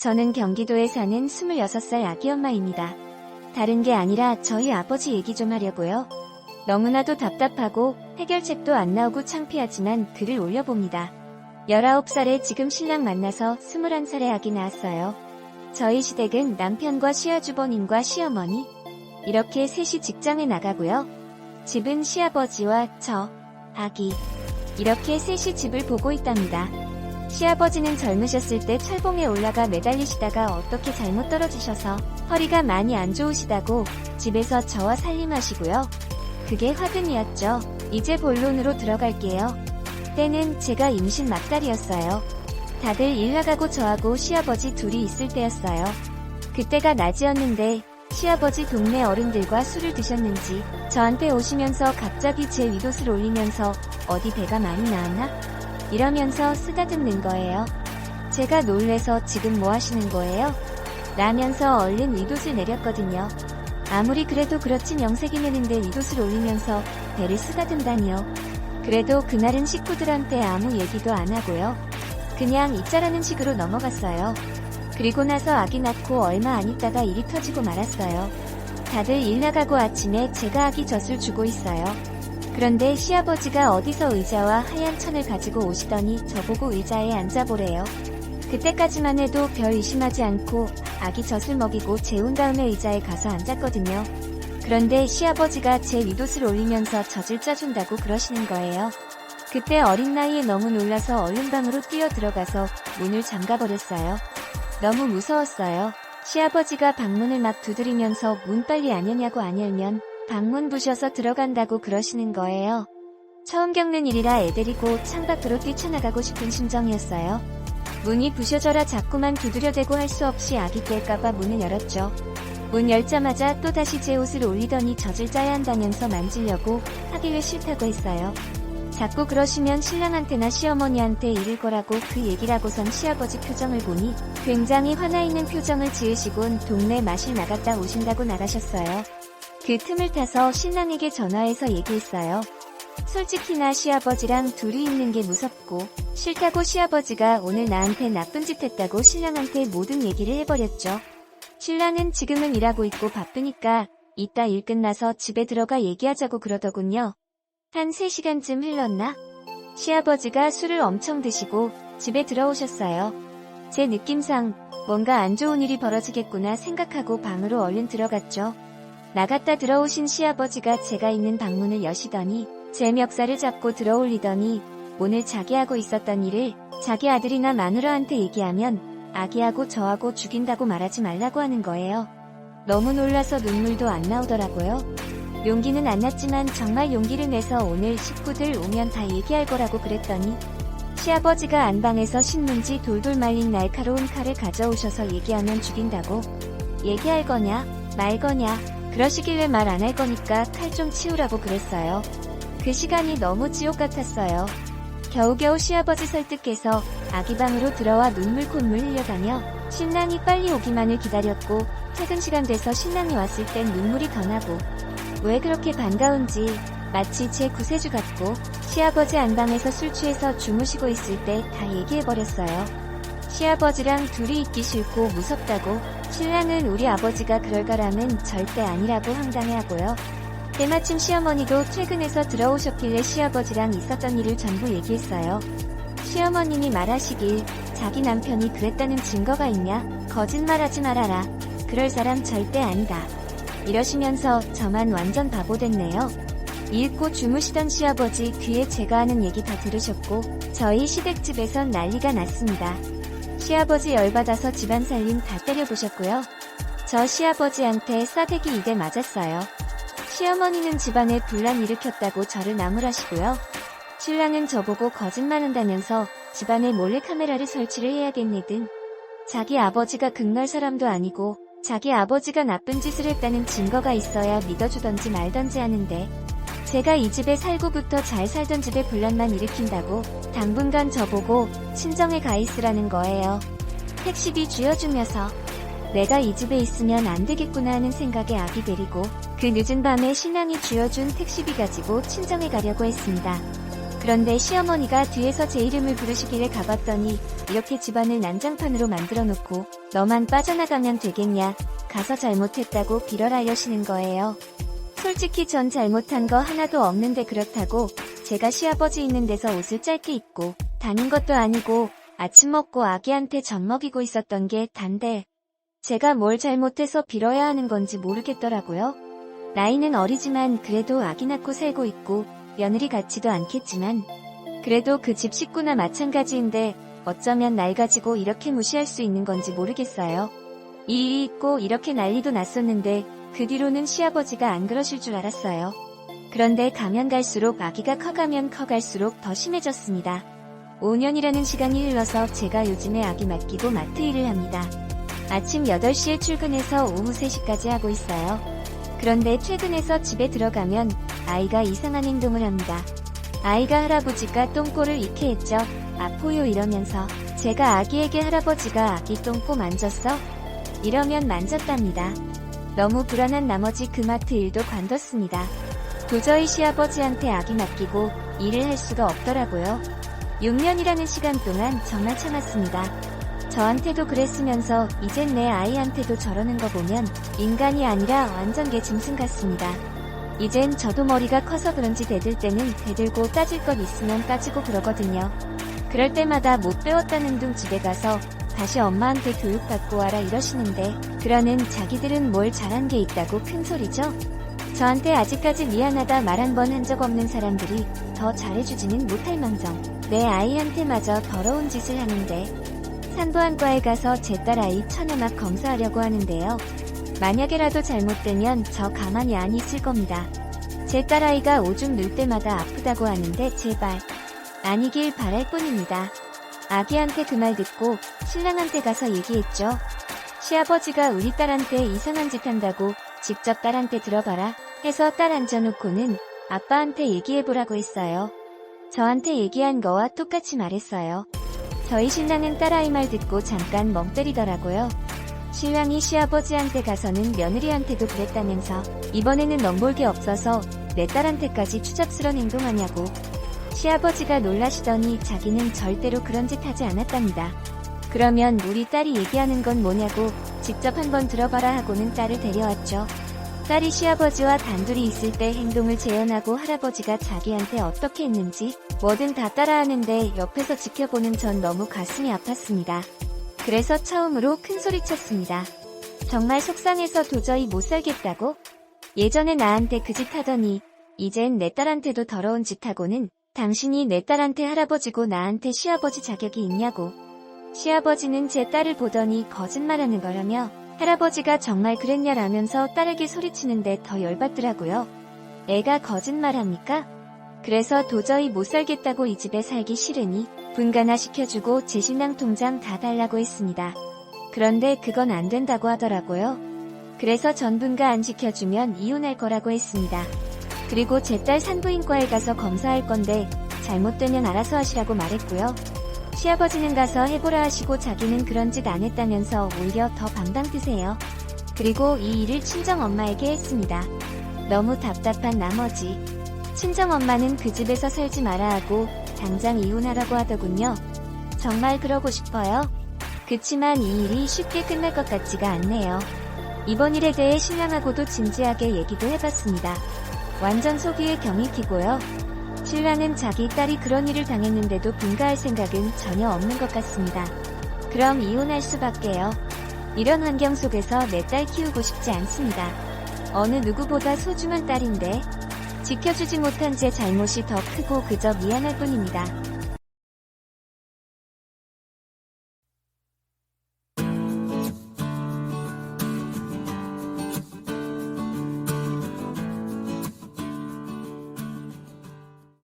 저는 경기도에 사는 26살 아기 엄마입니다. 다른 게 아니라 저희 아버지 얘기 좀 하려고요. 너무나도 답답하고 해결책도 안 나오고 창피하지만 글을 올려봅니다. 19살에 지금 신랑 만나서 21살에 아기 낳았어요. 저희 시댁은 남편과 시아주버님과 시어머니 이렇게 셋이 직장에 나가고요. 집은 시아버지와 저, 아기 이렇게 셋이 집을 보고 있답니다. 시아버지는 젊으셨을 때 철봉에 올라가 매달리시다가 어떻게 잘못 떨어지셔서 허리가 많이 안 좋으시다고 집에서 저와 살림하시고요. 그게 화근이었죠. 이제 본론으로 들어갈게요. 때는 제가 임신 막달이었어요. 다들 일 나가고 저하고 시아버지 둘이 있을 때였어요. 그때가 낮이었는데 시아버지 동네 어른들과 술을 드셨는지 저한테 오시면서 갑자기 제 윗옷을 올리면서 어디 배가 많이 나왔나? 이러면서 쓰다듬는 거예요. 제가 놀래서 지금 뭐 하시는 거예요? 라면서 얼른 윗옷을 내렸거든요. 아무리 그래도 그렇진 영색이면는데 윗옷을 올리면서 배를 쓰다듬다니요. 그래도 그날은 식구들한테 아무 얘기도 안 하고요. 그냥 있자라는 식으로 넘어갔어요. 그리고 나서 아기 낳고 얼마 안 있다가 일이 터지고 말았어요. 다들 일 나가고 아침에 제가 아기 젖을 주고 있어요. 그런데 시아버지가 어디서 의자와 하얀 천을 가지고 오시더니 저보고 의자에 앉아보래요. 그때까지만 해도 별 의심하지 않고 아기 젖을 먹이고 재운 다음에 의자에 가서 앉았거든요. 그런데 시아버지가 제 윗옷을 올리면서 젖을 짜준다고 그러시는 거예요. 그때 어린 나이에 너무 놀라서 얼른 방으로 뛰어 들어가서 문을 잠가버렸어요. 너무 무서웠어요. 시아버지가 방문을 막 두드리면서 문 빨리 안 여냐고 안 열면 방문 부셔서 들어간다고 그러시는 거예요. 처음 겪는 일이라 애 데리고 창밖으로 뛰쳐나가고 싶은 심정이었어요. 문이 부셔져라 자꾸만 두드려대고 할 수 없이 아기 깰까봐 문을 열었죠. 문 열자마자 또다시 제 옷을 올리더니 젖을 짜야 한다면서 만지려고 하기를 싫다고 했어요. 자꾸 그러시면 신랑한테나 시어머니한테 이를 거라고 그 얘기를 하고선 시아버지 표정을 보니 굉장히 화나 있는 표정을 지으시곤 동네 마실 나갔다 오신다고 나가셨어요. 그 틈을 타서 신랑에게 전화해서 얘기했어요. 솔직히 나 시아버지랑 둘이 있는 게 무섭고 싫다고 시아버지가 오늘 나한테 나쁜 짓 했다고 신랑한테 모든 얘기를 해버렸죠. 신랑은 지금은 일하고 있고 바쁘니까 이따 일 끝나서 집에 들어가 얘기하자고 그러더군요. 한 3시간쯤 흘렀나? 시아버지가 술을 엄청 드시고 집에 들어오셨어요. 제 느낌상 뭔가 안 좋은 일이 벌어지겠구나 생각하고 방으로 얼른 들어갔죠. 나갔다 들어오신 시아버지가 제가 있는 방문을 여시더니 제 멱살을 잡고 들어올리더니 오늘 자기 하고 있었던 일을 자기 아들이나 마누라한테 얘기하면 아기하고 저하고 죽인다고 말하지 말라고 하는 거예요. 너무 놀라서 눈물도 안 나오더라고요. 용기는 안 났지만 정말 용기를 내서 오늘 식구들 오면 다 얘기할 거라고 그랬더니 시아버지가 안방에서 신문지 돌돌 말린 날카로운 칼을 가져오셔서 얘기하면 죽인다고 얘기할 거냐 말 거냐 그러시길래 말 안 할 거니까 칼 좀 치우라고 그랬어요. 그 시간이 너무 지옥 같았어요. 겨우겨우 시아버지 설득해서 아기 방으로 들어와 눈물 콧물 흘려가며 신랑이 빨리 오기만을 기다렸고 퇴근 시간 돼서 신랑이 왔을 땐 눈물이 더 나고 왜 그렇게 반가운지 마치 제 구세주 같고 시아버지 안방에서 술 취해서 주무시고 있을 때 다 얘기해버렸어요. 시아버지랑 둘이 있기 싫고 무섭다고 신랑은 우리 아버지가 그럴 거라면 절대 아니라고 황당해하고요. 때마침 시어머니도 퇴근해서 들어오셨길래 시아버지랑 있었던 일을 전부 얘기했어요. 시어머님이 말하시길 자기 남편이 그랬다는 증거가 있냐? 거짓말하지 말아라. 그럴 사람 절대 아니다. 이러시면서 저만 완전 바보 됐네요. 읽고 주무시던 시아버지 귀에 제가 하는 얘기 다 들으셨고 저희 시댁집에선 난리가 났습니다. 시아버지 열받아서 집안 살림 다 때려보셨고요. 저 시아버지한테 싸대기 입에 맞았어요. 시어머니는 집안에 분란 일으켰다고 저를 나무라시고요. 신랑은 저보고 거짓말한다면서 집안에 몰래카메라를 설치를 해야겠네 등 자기 아버지가 극날 사람도 아니고 자기 아버지가 나쁜 짓을 했다는 증거가 있어야 믿어주던지 말던지 하는데 제가 이 집에 살고부터 잘 살던 집에 분란만 일으킨다고 당분간 저보고 친정에 가 있으라는 거예요. 택시비 쥐어주면서 내가 이 집에 있으면 안 되겠구나 하는 생각에 아기 데리고 그 늦은 밤에 신랑이 쥐어준 택시비 가지고 친정에 가려고 했습니다. 그런데 시어머니가 뒤에서 제 이름을 부르시길래 가봤더니 이렇게 집안을 난장판으로 만들어 놓고 너만 빠져나가면 되겠냐. 가서 잘못했다고 빌어라 여시는 거예요. 솔직히 전 잘못한 거 하나도 없는데 그렇다고 제가 시아버지 있는 데서 옷을 짧게 입고 다닌 것도 아니고 아침 먹고 아기한테 젖 먹이고 있었던 게 단데 제가 뭘 잘못해서 빌어야 하는 건지 모르겠더라고요. 나이는 어리지만 그래도 아기 낳고 살고 있고 며느리 같지도 않겠지만 그래도 그 집 식구나 마찬가지인데 어쩌면 날 가지고 이렇게 무시할 수 있는 건지 모르겠어요. 이 일이 있고 이렇게 난리도 났었는데 그 뒤로는 시아버지가 안 그러실 줄 알았어요. 그런데 가면 갈수록 아기가 커가면 커갈수록 더 심해졌습니다. 5년이라는 시간이 흘러서 제가 요즘에 아기 맡기고 마트 일을 합니다. 아침 8시에 출근해서 오후 3시까지 하고 있어요. 그런데 퇴근해서 집에 들어가면 아이가 이상한 행동을 합니다. 아이가 할아버지가 똥꼬를 이렇게 했죠. 아포요 이러면서 제가 아기에게 할아버지가 아기 똥꼬 만졌어? 이러면 만졌답니다. 너무 불안한 나머지 그 마트 일도 관뒀습니다. 도저히 시아버지한테 아기 맡기고 일을 할 수가 없더라고요. 6년이라는 시간 동안 정말 참았습니다. 저한테도 그랬으면서 이젠 내 아이한테도 저러는 거 보면 인간이 아니라 완전 개 짐승 같습니다. 이젠 저도 머리가 커서 그런지 대들 때는 대들고 따질 것 있으면 따지고 그러거든요. 그럴 때마다 못 배웠다는 둥 집에 가서 다시 엄마한테 교육받고 와라 이러시는데 그러는 자기들은 뭘 잘한 게 있다고 큰 소리죠? 저한테 아직까지 미안하다 말 한 번 한 적 없는 사람들이 더 잘해주지는 못할 망정 내 아이한테마저 더러운 짓을 하는데 산부한과에 가서 제 딸 아이 천연막 검사하려고 하는데요. 만약에라도 잘못되면 저 가만히 안 있을 겁니다. 제 딸 아이가 오줌 눌 때마다 아프다고 하는데 제발 아니길 바랄 뿐입니다. 아기한테 그 말 듣고 신랑한테 가서 얘기했죠. 시아버지가 우리 딸한테 이상한 짓 한다고 직접 딸한테 들어봐라 해서 딸 앉아놓고는 아빠한테 얘기해보라고 했어요. 저한테 얘기한 거와 똑같이 말했어요. 저희 신랑은 딸아이 말 듣고 잠깐 멍 때리더라고요. 신랑이 시아버지한테 가서는 며느리한테도 그랬다면서 이번에는 넘볼 게 없어서 내 딸한테까지 추잡스런 행동하냐고 시아버지가 놀라시더니 자기는 절대로 그런 짓 하지 않았답니다. 그러면 우리 딸이 얘기하는 건 뭐냐고 직접 한번 들어봐라 하고는 딸을 데려왔죠. 딸이 시아버지와 단둘이 있을 때 행동을 재현하고 할아버지가 자기한테 어떻게 했는지 뭐든 다 따라하는데 옆에서 지켜보는 전 너무 가슴이 아팠습니다. 그래서 처음으로 큰 소리 쳤습니다. 정말 속상해서 도저히 못 살겠다고? 예전에 나한테 그 짓 하더니 이젠 내 딸한테도 더러운 짓 하고는 당신이 내 딸한테 할아버지고 나한테 시아버지 자격이 있냐고. 시아버지는 제 딸을 보더니 거짓말하는 거라며 할아버지가 정말 그랬냐라면서 딸에게 소리치는데 더 열받더라고요. 애가 거짓말합니까? 그래서 도저히 못 살겠다고 이 집에 살기 싫으니 분가나 시켜주고 제 신랑 통장 다 달라고 했습니다. 그런데 그건 안 된다고 하더라고요. 그래서 전분가 안 시켜주면 이혼할 거라고 했습니다. 그리고 제 딸 산부인과에 가서 검사할 건데 잘못되면 알아서 하시라고 말했고요. 시아버지는 가서 해보라 하시고 자기는 그런 짓 안 했다면서 오히려 더 방방 뜨세요. 그리고 이 일을 친정엄마에게 했습니다. 너무 답답한 나머지 친정엄마는 그 집에서 살지 마라 하고 당장 이혼하라고 하더군요. 정말 그러고 싶어요. 그치만 이 일이 쉽게 끝날 것 같지가 않네요. 이번 일에 대해 신랑하고도 진지하게 얘기도 해봤습니다. 완전 속이에 경이 튀고요. 신랑은 자기 딸이 그런 일을 당했는데도 분가할 생각은 전혀 없는 것 같습니다. 그럼 이혼할 수밖에요. 이런 환경 속에서 내 딸 키우고 싶지 않습니다. 어느 누구보다 소중한 딸인데 지켜주지 못한 제 잘못이 더 크고 그저 미안할 뿐입니다.